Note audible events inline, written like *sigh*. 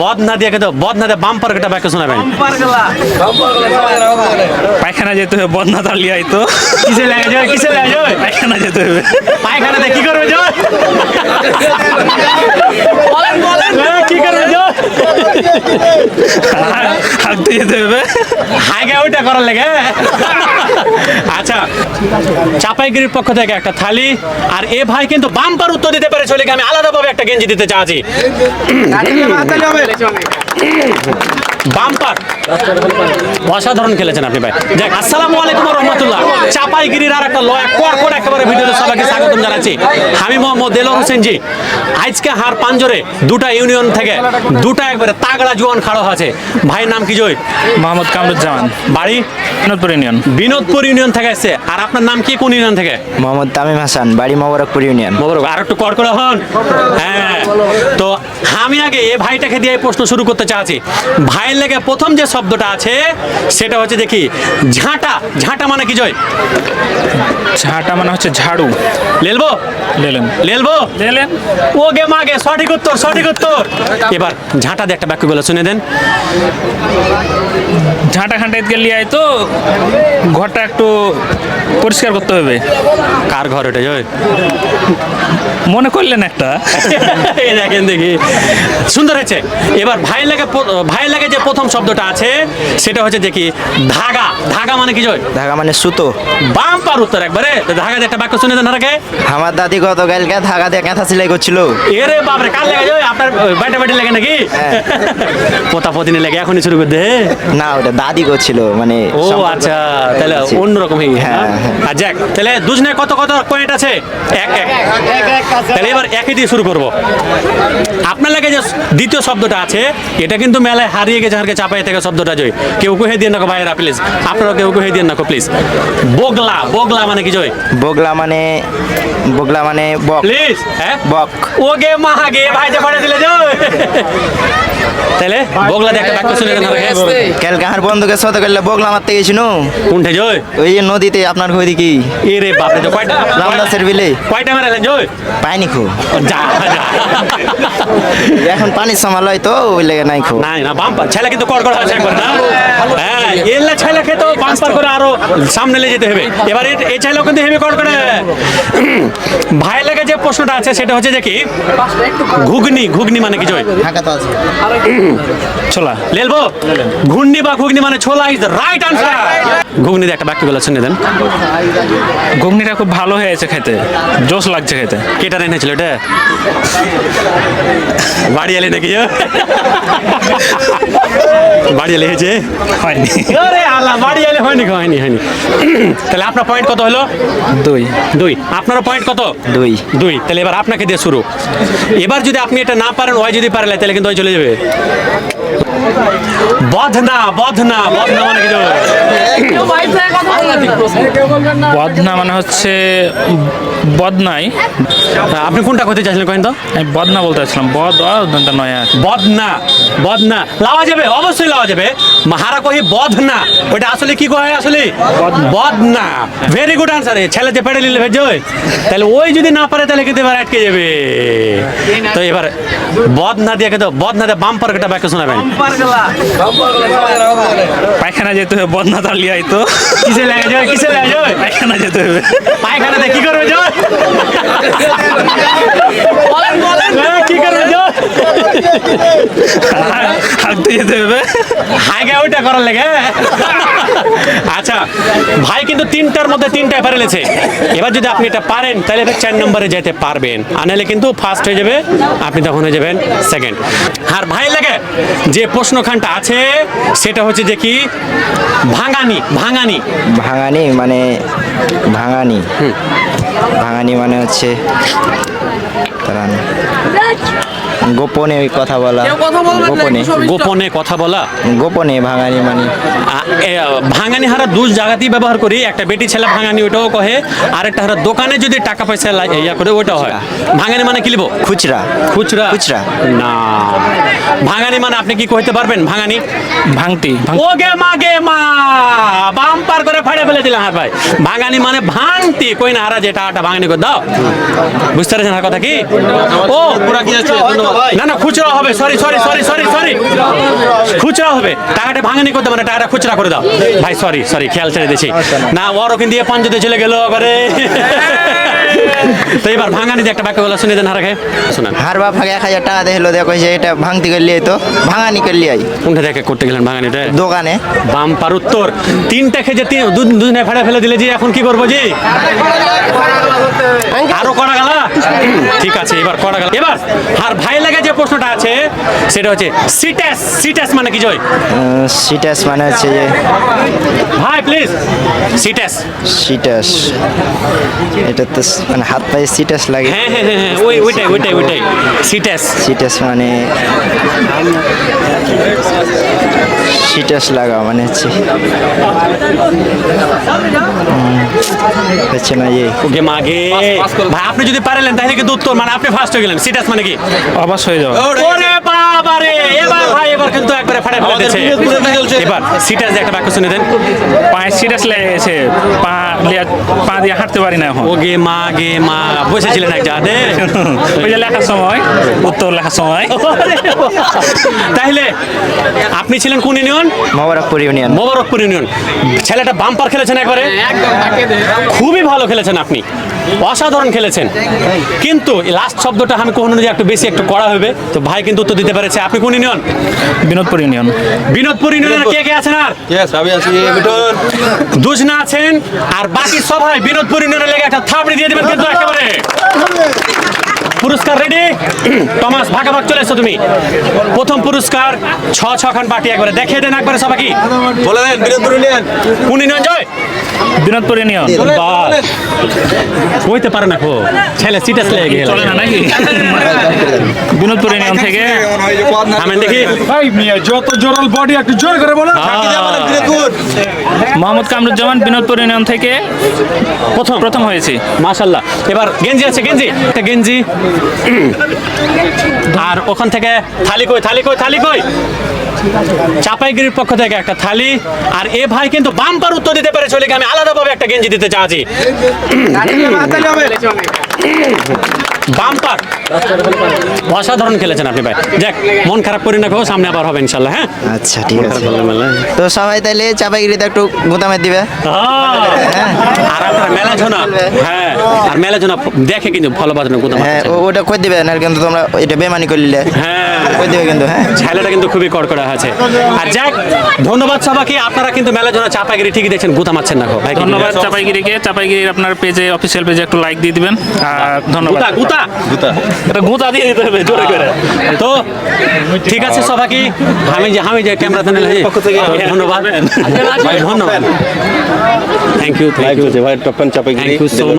বদ না দিয়ে কিন্তু বদ না দিয়ে বাম্পার একটা ব্যাখ্যা শোনাবেন। পায়খানা যেতে হবে বদনা তালিয়ে আইতো। কিসে লাগে যায় কিসে লাগে যায়? পায়খানা যেতে হবে। পায়খানাতে কি করবে জয়? বলেন কি করবে জয়? হাঁটতে যেতে হবে। হাইগে ওইটা করার লেগে আচ্ছা চাপাইগিরির পক্ষ থেকে একটা থালি, আর এ ভাই কিন্তু বাম্পার উত্তর দিতে পারে চলে কি আমি আলাদাভাবে একটা গেঞ্জি দিতে চাচ্ছি? বাম্পার। অসাধারণ খেলেছেন আপনি ভাই। দেখ আসসালামু আলাইকুম রহমতুল্লাহ চাপাইগিরির আর একটা লয় কর করে একেবারে ভিডিওতে সবাইকে স্বাগতম জানাচ্ছি। আমি মোহাম্মদ দেলোর হোসেন জি আজকে হার পাঞ্জরে দুটা ইউনিয়ন থেকে দুটা একবারে তাগড়া জোয়ান খাড়ো আছে ভাইয়ের নাম কি জয়? মোহাম্মদ কামরুজ্জামান। বাড়ি? বিনোদপুর ইউনিয়ন। বিনোদপুর ইউনিয়ন থেকে এসছে। আর আপনার নাম কি কোন ইউনিয়ন থেকে? মোহাম্মদ তামিম হাসান বাড়ি মোবারকপুর ইউনিয়ন। মোবারক আর একটু কর করে হন। হ্যাঁ তো আমি আগে এ ভাইটাকে দিয়ে প্রশ্ন শুরু করতে চাচ্ছি। ভাইয়ের লেগে প্রথম যে শব্দটা আছে সেটা হচ্ছে দেখি ঝাঁটা। ঝাঁটা মানে কি জয়? ঝাঁটা মানে হচ্ছে ঝাড়ু। লেলবো? লেলেন। লেলবো? লেলেন। ও গে মাগে সঠিক উত্তর সঠিক উত্তর। এবার ঝাঁটা দিয়ে একটা বাক্যগুলো শুনে দেন। ঝাঁটা খান্ডাইতে গেলে আইতো ঘরটা একটু পরিষ্কার করতে হবে। কার ঘর এটা জয়? মনে করলেন একটা। *laughs* দেখেন দেখি। সুন্দর হয়েছে। এবার ভাই লাগে ভাই লাগে যে প্রথম শব্দটা আছে সেটা হচ্ছে দেখি ধাগা। ধাগা মানে কি জয়? ঢাকা মানে সুতো। বাম পার উত্তর একবারে। ধাগা দিয়ে একটা বাক্য শুনে দেন হারাকে আমার দাদি গতকালকে ঢাকা দিয়ে কাঁথা সেলাই করছিল। এরে বাপরে কার লেগে জয়? আপনার বাইটা বাইটে লাগে নাকি? পোতা পতিনি লেগে এখনই শুরু করে দে। না ওটা দাদি করছিল মানে ও আচ্ছা তাহলে। অন্যরকম হয়ে হ্যাঁ, হ্যাঁ হ্যাঁ। আর যাক তাহলে দুজনে কত কত পয়েন্ট আছে? এক এক। তাহলে এবার একই দিয়ে শুরু করব। আপনার লাগে যে দ্বিতীয় শব্দটা আছে এটা কিন্তু মেলায় হারিয়ে গেছে। হারকে চাপাই থেকে শব্দটা জয়। কেউ কুহে দিয়ে নাকো ভাইয়েরা প্লিজ আপনারা কেউ কুহে দিয়ে নাকো প্লিজ বগলা বগলা মানে কি জয়? বগলা মানে বগলা মানে বক। প্লিজ হ্যাঁ? বক। ওগে মাহাগে ভাই যে পড়ে দিলে জয়। তাহলে বগলা একটা বাক্য শুনে কেন কালকে আমার বন্ধুকে শত করলে বগলা মারতে গেছিল কোনটা জয়? ওই যে নদীতে আপনার হয়ে কি? এ রে বাপ রে কয়টা রামদাসের বিলে। কয়টা মেরেলেন জয়? পাইনি খো। যা এখন পানির সামাল হয় তো ওই লেগে নাই খো। নাই না বাম্পার। ছেলে কিন্তু কড়কড় কড় আছে একবার না? হ্যাঁ। এলে খেতো বাম্পার করে আরও সামনে নিয়ে যেতে হবে। এবার এই ছেলেও কিন্তু হেভি কড় করে। ভাই লাগে যে প্রশ্নটা আছে সেটা হচ্ছে যে কি? ঘুগনি ঘুগনি মানে কি জয়? ছোলা। লেলবো? ঘুগনি বা ঘুগনি মানে ছোলা ইজ রাইট আনসার ঘুগনি দিয়ে একটা বাক্যগুলো শুনে দেন। ঘুগনিটা খুব ভালো হয়েছে খেতে। জোশ লাগছে খেতে। কেটা এনেছিল এটা? বাড়ি এলে নাকি বাড়ি এলে হয়েছে হয়নি। আল্লাহ বাড়ি এলে হয়নি। হয়নি হয়নি। তাহলে আপনার পয়েন্ট কত হলো? দুই। দুই। আপনারও পয়েন্ট কত? দুই। দুই। তাহলে এবার আপনাকে দিয়ে শুরু। এবার যদি আপনি এটা না পারেন ওই যদি পারলে তাহলে কিন্তু ওই চলে যাবে। বধনা বধনা বধনা মানে কি বদনা মানে হচ্ছে বদনাই। আপনি কোনটা করতে চাইছিলেন কয়েন তো? আমি বদনা বলতে চাচ্ছিলাম বদ নয় বদনা বদনা। লাওয়া যাবে অবশ্যই লাওয়া যাবে। মাহারা কহি বদনা। ওটা আসলে কি কয় আসলে? বদনা। ভেরি গুড আনসার ছেলে যে পেড়ে নিলে ভেজয় তাহলে ওই যদি না পারে তাহলে কিন্তু এবার আটকে যাবে। তো এবার বদনা দিয়ে কিন্তু বদনা দিয়ে বাম্পার একটা ব্যাখ্যা শোনাবেন। পায়খানা যেতে হবে বদনা তালিয়ে আইতো কিসে লাগে যায় কিসে লাগে যায় পায়খানা যেতে হবে। পায়খানাতে কি করবে জয়? হাঁটতে যেতে হবে হাইগে ওইটা করার লেগে। আচ্ছা ভাই কিন্তু তিনটার মধ্যে তিনটায় পারেলেছে এবার যদি আপনি এটা পারেন তাহলে এবার চার নম্বরে যেতে পারবেন। আর নাহলে কিন্তু ফার্স্ট হয়ে যাবে আপনি তখন হয়ে যাবেন সেকেন্ড আর ভাই লাগে যে প্রশ্নখানটা আছে সেটা হচ্ছে যে কি? ভাঙানি ভাঙানি। ভাঙানি মানে ভাঙানি। ভাঙানি মানে হচ্ছে। গোপনে ওই কথা বলা গোপনে। গোপনে কথা বলা? গোপনে ভাঙানি মানে। ভাঙানি হারা দুই জায়গাতেই ব্যবহার করি। একটা বেটি ছেলে ভাঙানি ওটাও কহে। আর একটা হারা দোকানে যদি টাকা পয়সা ইয়া করে ওটাও হয়। ভাঙানি মানে কি লিবো? খুচরা। খুচরা? খুচরা। না। ভাঙানি মানে আপনি কি কইতে পারবেন? ভাঙানি? ভাঙতি। ও গে মা গে মা বাম্পার করে ফাড়ে ফেলে দিলাম, হাত ভাই। ভাঙানি মানে ভাঙতি। কই না হারা যেটা আটা ভাঙানি করে দাও। বুঝতে পারছেন কথা কি? ও, না না, খুচরা হবে। Sorry sorry sorry sorry sorry খুচরা হবে। টাকাটা ভাঙানি করতে মানে টাকাটা খুচরা করে দাও। ভাই সরি সরি খেয়াল ছেড়ে দিয়েছি। না ওরকিন দিয়ে পাঞ্জতে চলে গেল করে তো এবার ভাঙানি দিয়ে একটা বাক্য বলা শুনে দেন হারাকে। শোনান। হার বাপ আগে এক হাজার টাকা দেখল দেখো যে এটা ভাঙতে করলি তো ভাঙানি করলি আই। কোনটা দেখে করতে গেলেন ভাঙানিটা? দোকানে। বাম্পার উত্তর। তিনটা খেজে তিন দু- দুজনে ফেলে ফেলে দিলে যে এখন কি করব জি আরও করা গেল? ঠিক আছে এবার করা গেল। এবার আর ভাই লাগে যে প্রশ্নটা আছে সেটা হচ্ছে সিটাস সিটাস মানে কি জয়? সিটাস মানে হচ্ছে যে ভাই প্লিজ সিটাস। সিটাস। এটা তো মানে হাত পায়ে সিটাস লাগে। হ্যাঁ হ্যাঁ হ্যাঁ হ্যাঁ ওই ওইটাই ওইটাই ওইটাই। সিটাস সিটাস মানে সিটাস লাগা মানে হচ্ছে। হচ্ছে না ইয়ে। ওকে মাগে ভাই আপনি যদি পারেলেন তাহলে কিন্তু উত্তর মানে আপনি ফার্স্ট হয়ে গেলেন। সিটাস মানে কি? অবাস হয়ে যাও ওরে। বাবা রে এবার ভাই এবার কিন্তু একবারে ফাটাই ফেলে দিয়েছে। এবার সিটাস একটা বাক্য শুনে দেন। পায়ে সিরিয়াস লেগেছে পা লিয়া পা দিয়ে হাঁটতে পারি না এখন। ওগে মা গে মা। বসেছিলেন এক জায়গাতে ওই যে লেখার সময় উত্তর লেখার সময়। তাহলে আপনি ছিলেন কোন union? Mobarakpur union. Mobarakpur union. ছেলেটা বাম্পার খেলেছেন একবারে। খুবই ভালো খেলেছেন আপনি। অসাধারণ খেলেছেন। কিন্তু লাস্ট শব্দটা আমি কখনো যে একটু বেশি একটু করা হবে তো ভাই কিন্তু উত্তর দিতে পেরেছে। আপনি কোন ইউনিয়ন বিনোদপুর ইউনিয়ন বিনোদপুর ইউনিয়নের কে কে আছেন আর? আমি আছি মিটন দুজনা আছেন আর বাকি সবাই বিনোদপুর ইউনিয়নের লেগে একটা থাপড়ি দিয়ে দেবেন কিন্তু একেবারে। পুরস্কার রেডি টমাস ভাগাভাগ চলে এসো তুমি। প্রথম পুরস্কার ছ ছ খান বাটি একবারে। দেখিয়ে দেন একবারে সবাইকে। বলে দেন বিনোদপুর ইউনিয়ন। কোন ইউনিয়ন জয়। বিনোদপুর ইউনিয়ন বাস হইতে পারে না খো ছেলে সিটাস লেগে গেল। চলে না নাকি? বিনোদপুর ইউনিয়ন থেকে। আমি দেখি। ভাই মিয়া যত জোরাল বডি একটু জোর করে বলো। থাকি যাবে বিনোদপুর। মোহাম্মদ কামরুজ্জামান বিনোদপুর ইউনিয়ন থেকে প্রথম প্রথম হয়েছি মাশাল্লাহ এবার গেঞ্জি আছে গেঞ্জি একটা গেঞ্জি আর ওখান থেকে থালি কই থালি কই থালি কই চাপাইগিরির পক্ষ থেকে একটা থালি আর এ ভাই কিন্তু বাম্পার উত্তর দিতে পেরে চলে গিয়ে আমি আলাদাভাবে একটা গেঞ্জি দিতে চাচ্ছি বাম্পার *laughs* অসাধারণ খেলেছেন আপনি ভাই। দেখ মন খারাপ করি না গো সামনে আবার হবে ইনশাল্লাহ হ্যাঁ? আচ্ছা ঠিক আছে। তো সবাই তাহলে চাপাইগিরিতে একটু গোদামের দিবে? আর আপনারা মেলা ঝোনা হ্যাঁ আর মেলা ঝোনা দেখে কিন্তু ভালো বাজানো কোথাও হ্যাঁ ওটা কই দিবে? না কিন্তু তোমরা এটা বেমানি করলে হ্যাঁ। কই দিবে কিন্তু হ্যাঁ? ছেলেটা কিন্তু খুবই কড়কড়া আছে। আর যাক ধন্যবাদ সবাইকে। আপনারা কিন্তু মেলা জন্য চাপাগিরি ঠিকই দেখছেন গুতা মারছেন না গো ভাই কি ধন্যবাদ চাপাইগিরিকে চাপাইগিরির আপনার পেজে অফিসিয়াল পেজে একটু লাইক দিয়ে দিবেন। আর ধন্যবাদ। গুতা। গুতা। এটা গুঁতা দিয়ে দিতে হবে জোরে করে। তো ঠিক আছে সবাইকে আমি যে আমি যে ক্যামেরা ধরে ধন্যবাদ। ধন্যবাদ। থ্যাংক ইউ থ্যাংক ইউ ভাই টপ চাপে থ্যাংক ইউ সো